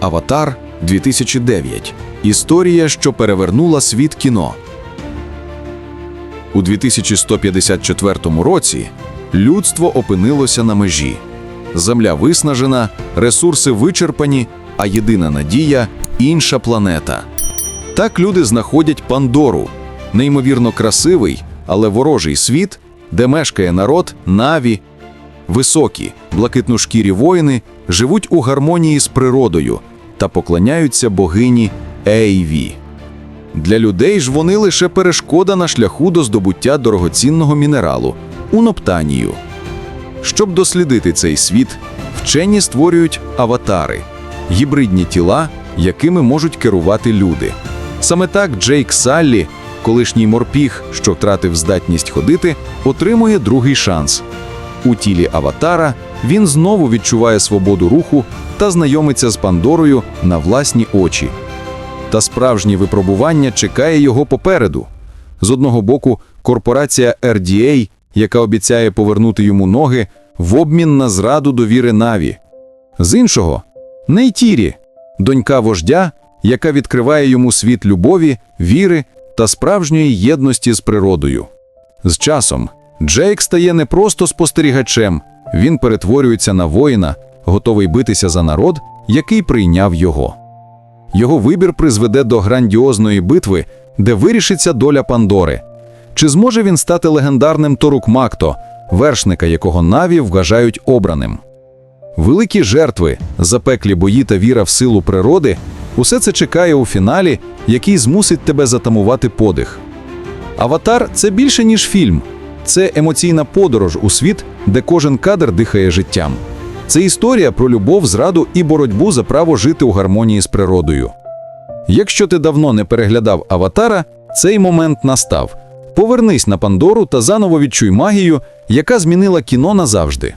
Аватар 2009. Історія, що перевернула світ кіно. У 2154 році людство опинилося на межі. Земля виснажена, ресурси вичерпані, а єдина надія інша планета. Так люди знаходять Пандору, неймовірно красивий, але ворожий світ, де мешкає народ Наві. Високі, блакитношкірі воїни живуть у гармонії з природою та поклоняються богині Ейві. Для людей ж вони лише перешкода на шляху до здобуття дорогоцінного мінералу уноптанію. Щоб дослідити цей світ, вчені створюють аватари гібридні тіла, якими можуть керувати люди. Саме так Джейк Саллі, колишній морпіг, що втратив здатність ходити, отримує другий шанс. У тілі аватара він знову відчуває свободу руху та знайомиться з Пандорою на власні очі. Та справжнє випробування чекає його попереду. З одного боку, корпорація RDA, яка обіцяє повернути йому ноги в обмін на зраду довіри Наві. З іншого Нейтірі, донька вождя, яка відкриває йому світ любові, віри та справжньої єдності з природою. З часом Джейк стає не просто спостерігачем, він перетворюється на воїна, готовий битися за народ, який прийняв його. Його вибір призведе до грандіозної битви, де вирішиться доля Пандори. Чи зможе він стати легендарним Торук Макто, вершника якого Наві вважають обраним? Великі жертви, запеклі бої та віра в силу природи усе це чекає у фіналі, який змусить тебе затамувати подих. Аватар це більше, ніж фільм, це емоційна подорож у світ, де кожен кадр дихає життям. Це історія про любов, зраду і боротьбу за право жити у гармонії з природою. Якщо ти давно не переглядав аватара, цей момент настав. Повернись на Пандору та заново відчуй магію, яка змінила кіно назавжди.